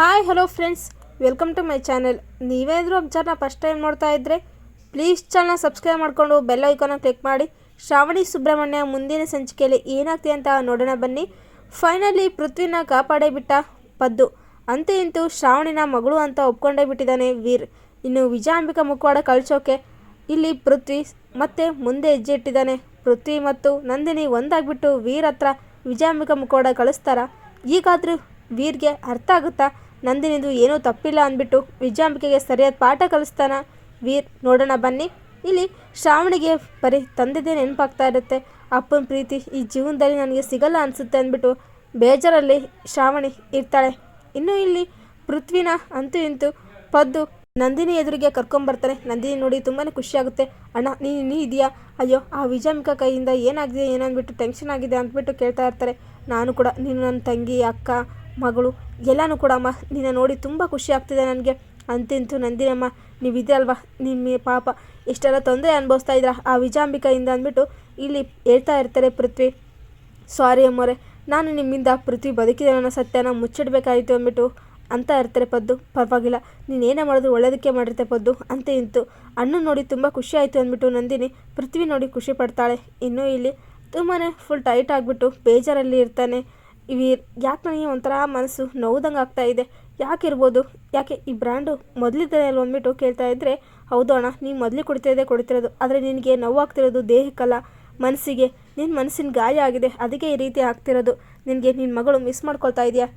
Hi hello friends welcome to my channel ನೀವೇನಾದರೂ ಅಬ್ಜರ್ನ first time ನೋಡ್ತಾ ಇದ್ದರೆ ಪ್ಲೀಸ್ ಚಾನಲ್ ಸಬ್ಸ್ಕ್ರೈಬ್ ಮಾಡಿಕೊಂಡು ಬೆಲ್ ಐಕಾನ ಕ್ಲಿಕ್ ಮಾಡಿ. ಶ್ರಾವಣಿ ಸುಬ್ರಹ್ಮಣ್ಯ ಮುಂದಿನ ಸಂಚಿಕೆಯಲ್ಲಿ ಏನಾಗ್ತಿದೆ ಅಂತ ನೋಡೋಣ ಬನ್ನಿ. ಫೈನಲಿ ಪೃಥ್ವಿನ ಕಾಪಾಡೇ ಬಿಟ್ಟ ಪದ್ದು. ಅಂತೂ ಇಂತೂ ಶ್ರಾವಣಿನ ಮಗಳು ಅಂತ ಒಪ್ಕೊಂಡೇ ಬಿಟ್ಟಿದ್ದಾನೆ ವೀರ್. ಇನ್ನು ವಿಜಯಾಂಬಿಕಾ ಮುಖವಾಡ ಕಳಿಸೋಕೆ ಇಲ್ಲಿ ಪೃಥ್ವಿ ಮತ್ತೆ ಮುಂದೆ ಹೆಜ್ಜೆ ಇಟ್ಟಿದ್ದಾನೆ. ಪೃಥ್ವಿ ಮತ್ತು ನಂದಿನಿ ಒಂದಾಗ್ಬಿಟ್ಟು ವೀರ್ ಹತ್ರ ವಿಜಯಾಂಬಿಕಾ ಮುಖವಾಡ ಕಳಿಸ್ತಾರ? ಈಗಾದರೂ ವೀರ್ಗೆ ಅರ್ಥ ಆಗುತ್ತಾ? ನಂದಿನಿದು ಏನೂ ತಪ್ಪಿಲ್ಲ ಅಂದ್ಬಿಟ್ಟು ವಿಜಯಾಂಬಿಕೆಗೆ ಸರಿಯಾದ ಪಾಠ ಕಲಿಸ್ತಾನ. ವೀರ್, ನೋಡೋಣ ಬನ್ನಿ. ಇಲ್ಲಿ ಶ್ರಾವಣಿಗೆ ಬರೀ ತಂದೆದೇ ನೆನಪಾಗ್ತಾ ಇರುತ್ತೆ. ಅಪ್ಪನ ಪ್ರೀತಿ ಈ ಜೀವನದಲ್ಲಿ ನನಗೆ ಸಿಗಲ್ಲ ಅನಿಸುತ್ತೆ ಅಂದ್ಬಿಟ್ಟು ಬೇಜಾರಲ್ಲಿ ಶ್ರಾವಣಿ ಇರ್ತಾಳೆ. ಇನ್ನು ಇಲ್ಲಿ ಪೃಥ್ವಿನ ಅಂತೂ ಇಂತೂ ಪದ್ದು ನಂದಿನಿ ಎದುರಿಗೆ ಕರ್ಕೊಂಬರ್ತಾನೆ ನಂದಿನಿ ನೋಡಿ ತುಂಬಾ ಖುಷಿಯಾಗುತ್ತೆ ಅಣ್ಣ, ನೀನು ನೀ ಇದೆಯಾ ಅಯ್ಯೋ, ಆ ವಿಜಾಮಿಕ ಕೈಯಿಂದ ಏನಾಗಿದೆ ಏನೋ ಅಂದ್ಬಿಟ್ಟು ಟೆನ್ಷನ್ ಆಗಿದೆ ಅಂದ್ಬಿಟ್ಟು ಕೇಳ್ತಾ ಇರ್ತಾರೆ. ನಾನು ಕೂಡ, ನೀನು ನನ್ನ ತಂಗಿ, ಅಕ್ಕ ಮಗಳು. ಎಲ್ಲನೂ ಕೂಡ ಅಮ್ಮ, ನಿನ್ನ ನೋಡಿ ತುಂಬ ಖುಷಿ ಆಗ್ತಿದೆ ನನಗೆ. ಅಂತಿಂತು ನಂದಿನಮ್ಮ, ನೀವು ಇದೆ ಅಲ್ವಾ? ನಿಮ್ಮ ಪಾಪ, ಎಷ್ಟೆಲ್ಲ ತೊಂದರೆ ಅನುಭವಿಸ್ತಾ ಇದ್ದೀರಾ ಆ ವಿಜಾಂಬಿಕೆಯಿಂದ ಅಂದ್ಬಿಟ್ಟು ಇಲ್ಲಿ ಹೇಳ್ತಾ ಇರ್ತಾರೆ ಪೃಥ್ವಿ. ಸಾರಿ ಅಮ್ಮೋರೆ, ನಾನು ನಿಮ್ಮಿಂದ ಪೃಥ್ವಿ ಬದುಕಿದೆ ನನ್ನ ಸತ್ಯನ ಮುಚ್ಚಿಡಬೇಕಾಯಿತು ಅಂದ್ಬಿಟ್ಟು ಅಂತ ಇರ್ತಾರೆ ಪದ್ದು. ಪರವಾಗಿಲ್ಲ, ನೀನು ಏನೇ ಮಾಡಿದ್ರು ಒಳ್ಳೇದಕ್ಕೆ ಮಾಡಿರ್ತೆ ಪದ್ದು. ಅಂತ ಇಂತು. ಅಣ್ಣ ನೋಡಿ ತುಂಬ ಖುಷಿ ಆಯಿತು ಅಂದ್ಬಿಟ್ಟು ನಂದಿನಿ, ಪೃಥ್ವಿ ನೋಡಿ ಖುಷಿ ಪಡ್ತಾಳೆ. ಇನ್ನೂ ಇಲ್ಲಿ ತುಂಬಾ ಫುಲ್ ಟೈಟ್ ಆಗಿಬಿಟ್ಟು ಬೇಜಾರಲ್ಲಿ ಇರ್ತಾನೆ. ಇವಿ ಯಾಕೆ ನನಗೆ ಒಂಥರ ಮನಸ್ಸು ನೋವ್ದಂಗೆ ಆಗ್ತಾ ಇದೆ? ಯಾಕೆ ಇರ್ಬೋದು? ಯಾಕೆ ಈ ಬ್ರ್ಯಾಂಡು ಮೊದಲಿದ್ದರೆ ಅಲ್ಲಿ ಅಂದ್ಬಿಟ್ಟು ಕೇಳ್ತಾ ಇದ್ದರೆ ಹೌದು ಅಣ್ಣ, ನೀನು ಮೊದಲೇ ಕೊಡ್ತಿರೋದೇ ಕೊಡ್ತಿರೋದು, ಆದರೆ ನಿನಗೆ ನೋವಾಗ್ತಿರೋದು ದೇಹಕ್ಕಲ್ಲ ಮನಸ್ಸಿಗೆ ನಿನ್ನ ಮನಸ್ಸಿನ ಗಾಯ ಆಗಿದೆ, ಅದಕ್ಕೆ ಈ ರೀತಿ ಆಗ್ತಿರೋದು. ನಿನಗೆ ನಿನ್ನ ಮಗಳು ಮಿಸ್ ಮಾಡ್ಕೊಳ್ತಾ ಇದೆಯಾ?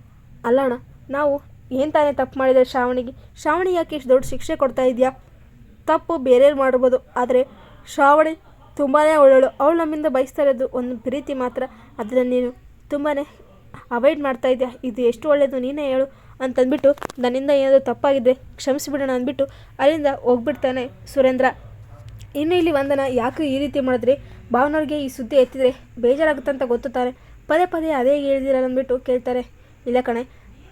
ಅಲ್ಲ ಅಣ್ಣ, ನಾವು ಏನು ತಾನೇ ತಪ್ಪು ಮಾಡಿದರೆ ಶ್ರಾವಣಿಗೆ? ಶ್ರಾವಣಿ ಯಾಕೆ ಇಷ್ಟು ದೊಡ್ಡ ಶಿಕ್ಷೆ ಕೊಡ್ತಾ ಇದೆಯಾ? ತಪ್ಪು ಬೇರೆಯವ್ರು ಮಾಡ್ಬೋದು, ಆದರೆ ಶ್ರಾವಣಿ ತುಂಬಾ ಒಳ್ಳೊಳ್ಳು. ಅವಳು ನಮ್ಮಿಂದ ಬಯಸ್ತಾ ಇರೋದು ಒಂದು ಪ್ರೀತಿ ಮಾತ್ರ. ಅದನ್ನು ನೀನು ತುಂಬಾ ಅವಾಯ್ಡ್ ಮಾಡ್ತಾ ಇದೆಯಾ? ಇದು ಎಷ್ಟು ಒಳ್ಳೆಯದು ನೀನೇ ಹೇಳು ಅಂತಂದ್ಬಿಟ್ಟು ನನ್ನಿಂದ ಏನಾದರೂ ತಪ್ಪಾಗಿದ್ದರೆ ಕ್ಷಮಿಸಿಬಿಡೋಣ ಅಂದ್ಬಿಟ್ಟು ಅಲ್ಲಿಂದ ಹೋಗ್ಬಿಡ್ತಾನೆ ಸುರೇಂದ್ರ. ಇನ್ನು ಇಲ್ಲಿ ವಂದನ ಯಾಕೆ ಈ ರೀತಿ ಮಾಡಿದ್ರೆ? ಭಾವನವ್ರಿಗೆ ಈ ಸುದ್ದಿ ಎತ್ತಿದ್ರೆ ಬೇಜಾರಾಗುತ್ತೆ ಅಂತ ಗೊತ್ತುತ್ತಾರೆ. ಪದೇ ಪದೇ ಅದೇ ಹೇಳಿದಿರಲ್ಲ ಅಂದ್ಬಿಟ್ಟು ಕೇಳ್ತಾರೆ. ಇಲ್ಲ ಕಣೆ,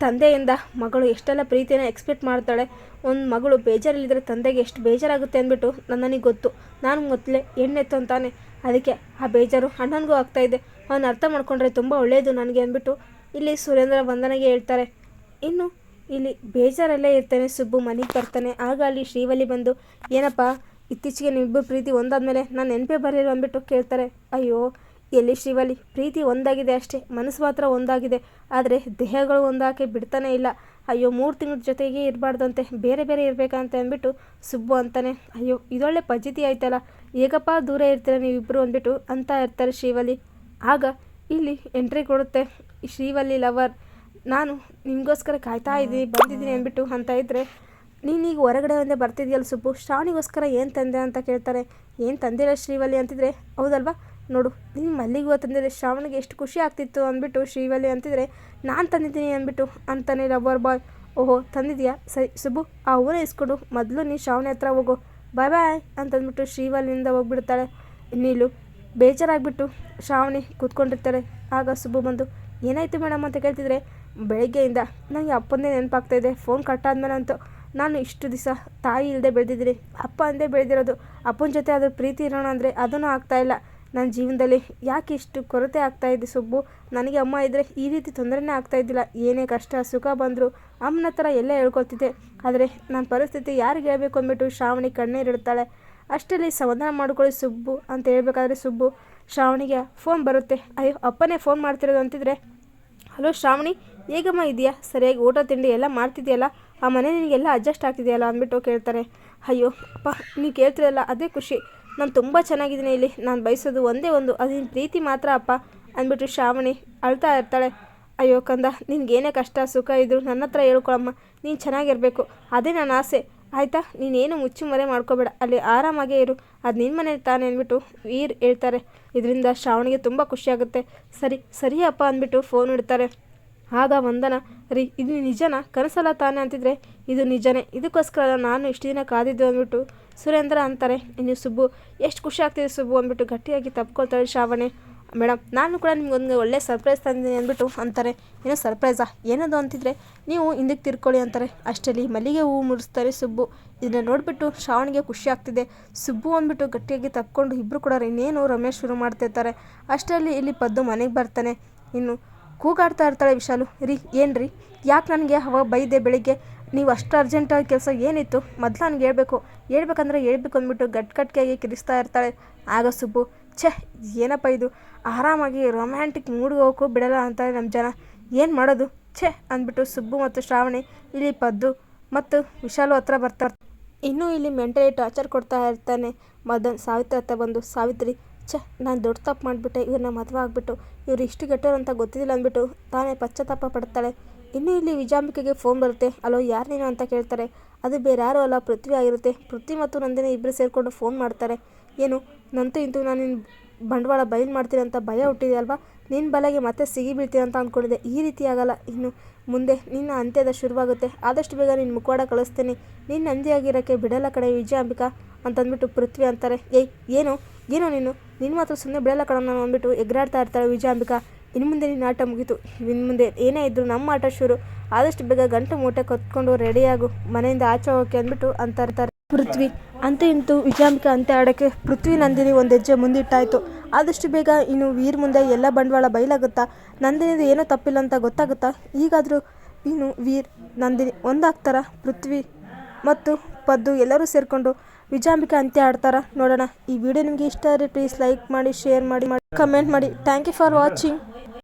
ತಂದೆಯಿಂದ ಮಗಳು ಎಷ್ಟೆಲ್ಲ ಪ್ರೀತಿನ ಎಕ್ಸ್ಪೆಕ್ಟ್ ಮಾಡ್ತಾಳೆ. ಒಂದು ಮಗಳು ಬೇಜಾರಲ್ಲಿದ್ದರೆ ತಂದೆಗೆ ಎಷ್ಟು ಬೇಜಾರಾಗುತ್ತೆ ಅಂದ್ಬಿಟ್ಟು ನನಗೆ ಗೊತ್ತು. ನಾನು ಮೊದಲೇ ಹೆಣ್ಣೆತ್ತು ಅಂತಾನೆ. ಅದಕ್ಕೆ ಆ ಬೇಜಾರು ಅಣ್ಣನಿಗೂ ಆಗ್ತಾ ಇದೆ. ಅವನು ಅರ್ಥ ಮಾಡ್ಕೊಂಡ್ರೆ ತುಂಬ ಒಳ್ಳೆಯದು ನನಗೆ ಅಂದ್ಬಿಟ್ಟು ಇಲ್ಲಿ ಸುರೇಂದ್ರ ವಂದನೆಗೆ ಹೇಳ್ತಾರೆ. ಇನ್ನು ಇಲ್ಲಿ ಬೇಜಾರಲ್ಲೇ ಇರ್ತಾನೆ ಸುಬ್ಬು ಮನೆಗೆ ಬರ್ತಾನೆ. ಆಗ ಅಲ್ಲಿ ಶ್ರೀವಲ್ಲಿ ಬಂದು, ಏನಪ್ಪ, ಇತ್ತೀಚೆಗೆ ನಿಮ್ಮಿಬ್ಬರು ಪ್ರೀತಿ ಒಂದಾದ್ಮೇಲೆ ನಾನು ನೆನಪೇ ಬರಲಿಲ್ಲ ಅಂದ್ಬಿಟ್ಟು ಕೇಳ್ತಾರೆ. ಅಯ್ಯೋ, ಎಲ್ಲಿ ಶ್ರೀವಲ್ಲಿ? ಪ್ರೀತಿ ಒಂದಾಗಿದೆ ಅಷ್ಟೇ, ಮನಸ್ಸು ಮಾತ್ರ ಒಂದಾಗಿದೆ. ಆದರೆ ದೇಹಗಳು ಒಂದಾಕೆ ಬಿಡ್ತಾನೆ ಇಲ್ಲ. ಅಯ್ಯೋ, ಮೂರು ತಿಂಗಳ ಜೊತೆಗೆ ಇರಬಾರ್ದಂತೆ, ಬೇರೆ ಬೇರೆ ಇರಬೇಕಂತ ಅಂದ್ಬಿಟ್ಟು ಸುಬ್ಬು ಅಂತಾನೆ, ಅಯ್ಯೋ ಇದೊಳ್ಳೆ ಪದ್ಧತಿ ಆಯ್ತಲ್ಲ, ಹೇಗಪ್ಪ ದೂರ ಇರ್ತೀರ ನೀವಿಬ್ಬರು ಅಂದ್ಬಿಟ್ಟು ಅಂತ ಇರ್ತಾರೆ ಶ್ರೀವಲ್ಲಿ. ಆಗ ಇಲ್ಲಿ ಎಂಟ್ರಿ ಕೊಡುತ್ತೆ ಶ್ರೀವಲ್ಲಿ ಲವರ್ ನಾನು ನಿಮಗೋಸ್ಕರ ಕಾಯ್ತಾ ಇದ್ದೀನಿ, ಬಂದಿದ್ದೀನಿ ಅಂದ್ಬಿಟ್ಟು ಅಂತ ಇದ್ದರೆ ನೀನೀಗ ಹೊರಗಡೆ ಒಂದೇ ಬರ್ತಿದ್ಯಲ್ಲ ಸುಬ್ಬು ಶ್ರಾವಣಿಗೋಸ್ಕರ ಏನು ತಂದೆ ಅಂತ ಕೇಳ್ತಾರೆ. ಏನು ತಂದಿಲ್ಲ ಶ್ರೀವಲ್ಲಿ ಅಂತಿದ್ರೆ, ಹೌದಲ್ವಾ? ನೋಡು, ನೀನು ಮಲ್ಲಿಗೆ ತಂದಿದೆ ಶ್ರಾವಣಿಗೆ ಎಷ್ಟು ಖುಷಿ ಆಗ್ತಿತ್ತು ಅಂದ್ಬಿಟ್ಟು ಶ್ರೀವಲ್ಲಿ ಅಂತಿದ್ರೆ, ನಾನು ತಂದಿದ್ದೀನಿ ಅಂದ್ಬಿಟ್ಟು ಅಂತಾನೆ ಲವರ್ ಬಾಯ್ ಓಹೋ, ತಂದಿದ್ಯಾ? ಸರಿ, ಸುಬ್ಬು, ಆ ಹೂವನ್ನ ಇಸ್ಕೊಡು ಮೊದಲು ನೀನು ಶ್ರಾವಣಿ ಹತ್ರ ಹೋಗು. ಬಾಯ್ ಬಾಯ್ ಅಂತಂದ್ಬಿಟ್ಟು ಶ್ರೀವಲ್ಲಿಂದ ಹೋಗ್ಬಿಡ್ತಾಳೆ. ಇನ್ನಿಲ್ಲು ಬೇಜಾರಾಗ್ಬಿಟ್ಟು ಶ್ರಾವಣಿ ಕೂತ್ಕೊಂಡಿರ್ತಾರೆ. ಆಗ ಸುಬ್ಬು ಬಂದು, ಏನಾಯಿತು ಮೇಡಮ್ ಅಂತ ಕೇಳ್ತಿದ್ರೆ, ಬೆಳಗ್ಗೆಯಿಂದ ನನಗೆ ಅಪ್ಪಂದೇ ನೆನಪಾಗ್ತಾ ಇದೆ. ಫೋನ್ ಕಟ್ಟಾದ್ಮೇಲೆ ಅಂತೂ ನಾನು ಇಷ್ಟು ದಿವಸ ತಾಯಿ ಇಲ್ಲದೆ ಬೆಳೆದಿದ್ದೀನಿ. ಅಪ್ಪ ಅಂದೇ ಬೆಳೆದಿರೋದು. ಅಪ್ಪನ ಜೊತೆ ಅದ್ರ ಪ್ರೀತಿ ಇರೋಣ ಅಂದರೆ ಅದನ್ನು ಆಗ್ತಾಯಿಲ್ಲ ನನ್ನ ಜೀವನದಲ್ಲಿ ಯಾಕೆ ಇಷ್ಟು ಕೊರತೆ ಆಗ್ತಾ ಇದೆ ಸುಬ್ಬು? ನನಗೆ ಅಮ್ಮ ಇದ್ದರೆ ಈ ರೀತಿ ತೊಂದರೆನೇ ಆಗ್ತಾ ಇದ್ದಿಲ್ಲ. ಏನೇ ಕಷ್ಟ, ಸುಖ ಬಂದರೂ ಅಮ್ಮನ ಹತ್ರ ಎಲ್ಲ ಹೇಳ್ಕೊತಿದ್ದೆ ಆದರೆ ನನ್ನ ಪರಿಸ್ಥಿತಿ ಯಾರಿಗೆ ಹೇಳಬೇಕು ಅಂದ್ಬಿಟ್ಟು ಶ್ರಾವಣಿ ಕಣ್ಣೀರಿಡ್ತಾಳೆ ಅಷ್ಟರಲ್ಲಿ ಸಮಾಧಾನ ಮಾಡ್ಕೊಳ್ಳಿ ಸುಬ್ಬು ಅಂತ ಹೇಳಬೇಕಾದ್ರೆ ಸುಬ್ಬು, ಶ್ರಾವಣಿಗೆ ಫೋನ್ ಬರುತ್ತೆ. ಅಯ್ಯೋ, ಅಪ್ಪನೇ ಫೋನ್ ಮಾಡ್ತಿರೋದು ಅಂತಿದ್ರೆ, ಹಲೋ ಶ್ರಾವಣಿ, ಹೇಗಮ್ಮ ಇದೆಯಾ ಸರಿಯಾಗಿ ಊಟ, ತಿಂಡಿ ಎಲ್ಲ ಮಾಡ್ತಿದೆಯಲ್ಲ ಆ ಮನೆ ನಿನಗೆಲ್ಲ ಅಡ್ಜಸ್ಟ್ ಆಗ್ತಿದೆಯಲ್ಲ? ಅಂದ್ಬಿಟ್ಟು ಕೇಳ್ತಾರೆ. ಅಯ್ಯೋ, ಅಪ್ಪ, ನೀವು ಕೇಳ್ತಿರಲ್ಲ, ಅದೇ ಖುಷಿ. ನಾನು ತುಂಬ ಚೆನ್ನಾಗಿದ್ದೀನಿ ಇಲ್ಲಿ. ನಾನು ಬಯಸೋದು ಒಂದೇ ಒಂದು ಅದು ನಿನ್ನ ಪ್ರೀತಿ ಮಾತ್ರ ಅಪ್ಪ, ಅಂದ್ಬಿಟ್ಟು ಶ್ರಾವಣಿ ಅಳ್ತಾ ಇರ್ತಾಳೆ. ಅಯ್ಯೋ ಕಂದ, ನಿನಗೇನೇ ಕಷ್ಟ, ಸುಖ ಇದ್ರು ನನ್ನ ಹತ್ರ ಹೇಳ್ಕೊಳಮ್ಮ. ನೀನು ಚೆನ್ನಾಗಿರಬೇಕು. ಅದೇ ನನ್ನ ಆಸೆ. ಆಯಿತಾ? ನೀನೇನು ಮುಚ್ಚು ಮರೆ ಮಾಡ್ಕೋಬೇಡ. ಅಲ್ಲಿ ಆರಾಮಾಗೇ ಇರು. ಅದು ನಿನ್ನ ಮನೆ ತಾನೆ ಅಂದ್ಬಿಟ್ಟು ವೀರ್ ಹೇಳ್ತಾರೆ. ಇದರಿಂದ ಶ್ರಾವಣಿಗೆ ತುಂಬ ಖುಷಿಯಾಗುತ್ತೆ. ಸರಿ ಸರಿ ಅಪ್ಪ ಅಂದ್ಬಿಟ್ಟು ಫೋನ್ ಇಡ್ತಾರೆ. ಆಗ ವಂದನ, ರೀ, ಇದು ನಿಜನಾ? ಕನಸಲ್ಲ ತಾನೆ ಅಂತಿದ್ರೆ? ಇದು ನಿಜನೇ. ಇದಕ್ಕೋಸ್ಕರ ನಾನು ಇಷ್ಟು ದಿನ ಕಾದಿದ್ದು ಅಂದ್ಬಿಟ್ಟು ಸುರೇಂದ್ರ ಅಂತಾರೆ. ಇನ್ನು ಸುಬ್ಬು, ಎಷ್ಟು ಖುಷಿ ಆಗ್ತಿದೆ ಸುಬ್ಬು ಅಂದ್ಬಿಟ್ಟು ಗಟ್ಟಿಯಾಗಿ ತಪ್ಕೊಳ್ತಾಳೆ ಶ್ರಾವಣಿ. ಮೇಡಮ್, ನಾನು ಕೂಡ ನಿಮ್ಗೊಂದು ಒಳ್ಳೆ ಸರ್ಪ್ರೈಸ್ ತಂದಿದ್ದೀನಿ ಅಂದ್ಬಿಟ್ಟು ಅಂತಾರೆ. ಏನೋ ಸರ್ಪ್ರೈಸಾ ಏನದು ಅಂತಿದ್ರೆ, ನೀವು ಹಿಂದಕ್ಕೆ ತಿರ್ಕೊಳ್ಳಿ ಅಂತಾರೆ. ಅಷ್ಟರಲ್ಲಿ ಮಲ್ಲಿಗೆ ಹೂವು ಮುಡಿಸ್ತಾರೆ ಸುಬ್ಬು. ಇದನ್ನ ನೋಡಿಬಿಟ್ಟು ಶ್ರಾವಣಿಗೆ ಖುಷಿ ಆಗ್ತಿದೆ. ಸುಬ್ಬು ಅಂದ್ಬಿಟ್ಟು ಗಟ್ಟಿಯಾಗಿ ತಪ್ಕೊಂಡು ಇಬ್ಬರು ಕೂಡ ಇನ್ನೇನು ರಮೇಶ್ ಶುರು ಮಾಡ್ತಿರ್ತಾರೆ ಅಷ್ಟರಲ್ಲಿ ಇಲ್ಲಿ ಪದ್ದು ಮನೆಗೆ ಬರ್ತಾನೆ. ಇನ್ನು ಕೂಗಾಡ್ತಾ ಇರ್ತಾಳೆ ವಿಶಾಲು. ರೀ, ಏನು ರೀ? ಯಾಕೆ ನನಗೆ ಹವ ಬೈದೆ ಬೆಳಿಗ್ಗೆ? ನೀವು ಅಷ್ಟು ಅರ್ಜೆಂಟಾಗಿ ಕೆಲಸ ಏನಿತ್ತು? ಮೊದಲು ನನಗೆ ಹೇಳಬೇಕು. ಹೇಳ್ಬೇಕಂದ್ರೆ ಹೇಳ್ಬೇಕು ಅಂದ್ಬಿಟ್ಟು ಗಟ್ಕಟ್ಟಿಯಾಗಿ ಕಿರಿಸ್ತಾ ಇರ್ತಾಳೆ. ಆಗ ಸುಬ್ಬು ಛೇ, ಏನಪ್ಪ ಇದು? ಆರಾಮಾಗಿ ರೊಮ್ಯಾಂಟಿಕ್ ಮೂಡ್ಗೆ ಹೋಗೋಕ್ಕೂ ಬಿಡಲ್ಲ ಅಂತ ನಮ್ಮ ಜನ. ಏನು ಮಾಡೋದು? ಛೇ, ಅಂದ್ಬಿಟ್ಟು ಸುಬ್ಬು ಮತ್ತು ಶ್ರಾವಣಿ ಇಲ್ಲಿ ಪದ್ದು ಮತ್ತು ವಿಶಾಲು ಹತ್ರ ಬರ್ತಾರೆ. ಇನ್ನೂ ಇಲ್ಲಿ ಮೆಂಟಲಿ ಟಾರ್ಚರ್ ಕೊಡ್ತಾ ಇರ್ತಾನೆ ಮದನ್. ಸಾವಿತ್ರಿ ಹತ್ರ ಬಂದು, ಸಾವಿತ್ರಿ, ಛೆ, ನಾನು ದೊಡ್ಡ ತಪ್ಪು ಮಾಡಿಬಿಟ್ಟೆ. ಇವ್ರನ್ನ ಮದುವೆ ಆಗಿಬಿಟ್ಟು, ಇವ್ರು ಇಷ್ಟು ಕೆಟ್ಟವ್ರು ಅಂತ ಗೊತ್ತಿದ್ದಿಲ್ಲ ಅಂದ್ಬಿಟ್ಟು ತಾನೇ ಪಶ್ಚಾತ್ತಾಪ ಪಡ್ತಾಳೆ. ಇನ್ನೂ ಇಲ್ಲಿ ವಿಜಾಂಬಿಕೆಗೆ ಫೋನ್ ಬರುತ್ತೆ. ಅಲೋ, ಯಾರು ನೀನು? ಅಂತ ಕೇಳ್ತಾರೆ. ಅದು ಬೇರೆ ಯಾರು ಅಲ್ಲ, ಪೃಥ್ವಿ ಆಗಿರುತ್ತೆ. ಪೃಥ್ವಿ ಮತ್ತು ನಂದಿನಿ ಇಬ್ಬರು ಸೇರಿಕೊಂಡು ಫೋನ್ ಮಾಡ್ತಾರೆ. ಏನು? ನಂತೂ ಇಂತೂ ನಾನು ನಿನ್ನ ಬಂಡವಾಳ ಬಯಲು ಮಾಡ್ತೀನಿ ಅಂತ ಭಯ ಹುಟ್ಟಿದೆ ಅಲ್ವಾ ನಿನ್ನ ಬಲೆಗೆ ಮತ್ತೆ ಸಿಗಿ ಬೀಳ್ತೀನಿ ಅಂತ ಅಂದ್ಕೊಂಡಿದ್ದೆ ಈ ರೀತಿ ಆಗಲ್ಲ. ಇನ್ನು ಮುಂದೆ ನಿನ್ನ ಅಂತ್ಯದ ಶುರುವಾಗುತ್ತೆ. ಆದಷ್ಟು ಬೇಗ ನಿನ್ನ ಮುಖವಾಡ ಕಳಿಸ್ತೀನಿ. ನಿನ್ನ ನಂದಿಯಾಗಿರೋಕ್ಕೆ ಬಿಡಲ್ಲ ಕಡೆ ವಿಜಯಾಂಬಿಕಾ ಅಂತಂದ್ಬಿಟ್ಟು ಪೃಥ್ವಿ ಅಂತಾರೆ. ಏಯ್, ಏನು? ಏನೋ ನೀನು? ನಿನ್ನ ಮಾತ್ರ ಸುಮ್ಮನೆ ಬಿಡಲ್ಲ ಕಣ ನಾನು ಅಂದ್ಬಿಟ್ಟು ಎಗ್ರಾಡ್ತಾ ಇರ್ತಾಳೆ ವಿಜಯಾಂಬಿಕಾ. ಇನ್ನು ಮುಂದೆ ನಿನ್ನ ಆಟ ಮುಗೀತು. ಇನ್ನು ಮುಂದೆ ಏನೇ ಇದ್ದರೂ ನಮ್ಮ ಆಟ ಶುರು. ಆದಷ್ಟು ಬೇಗ ಗಂಟು ಮೂಟೆ ಕತ್ಕೊಂಡು ರೆಡಿಯಾಗು ಮನೆಯಿಂದ ಆಚೆ ಹೋಗೋಕೆ ಅಂದ್ಬಿಟ್ಟು ಅಂತ ಇರ್ತಾರೆ ಪೃಥ್ವಿ. ಅಂತೂ ಇಂತೂ ವಿಜಯಾಂಬಿಕೆ ಅಂತೆ ಆಡೋಕ್ಕೆ ಪೃಥ್ವಿ ನಂದಿನಿ ಒಂದು ಹೆಜ್ಜೆ ಮುಂದಿಟ್ಟಾಯಿತು. ಆದಷ್ಟು ಬೇಗ ಇನ್ನು ವೀರ್ ಮುಂದೆ ಎಲ್ಲ ಬಂಡವಾಳ ಬಯಲಾಗುತ್ತಾ ನಂದಿನಿದು ಏನೋ ತಪ್ಪಿಲ್ಲ ಅಂತ ಗೊತ್ತಾಗುತ್ತಾ? ಈಗಾದರೂ ಇನ್ನು ವೀರ್, ನಂದಿನಿ ಒಂದಾಗ್ತಾರ? ಪೃಥ್ವಿ ಮತ್ತು ಪದ್ದು ಎಲ್ಲರೂ ಸೇರಿಕೊಂಡು ವಿಜಾಂಬಿಕಾ ಅಂತ್ಯ ಆಡ್ತಾರ? ನೋಡೋಣ. ಈ ವಿಡಿಯೋ ನಿಮಗೆ ಇಷ್ಟ ಆದರೆ ಪ್ಲೀಸ್ ಲೈಕ್ ಮಾಡಿ ಶೇರ್ ಮಾಡಿ ಕಮೆಂಟ್ ಮಾಡಿ. Thank you for watching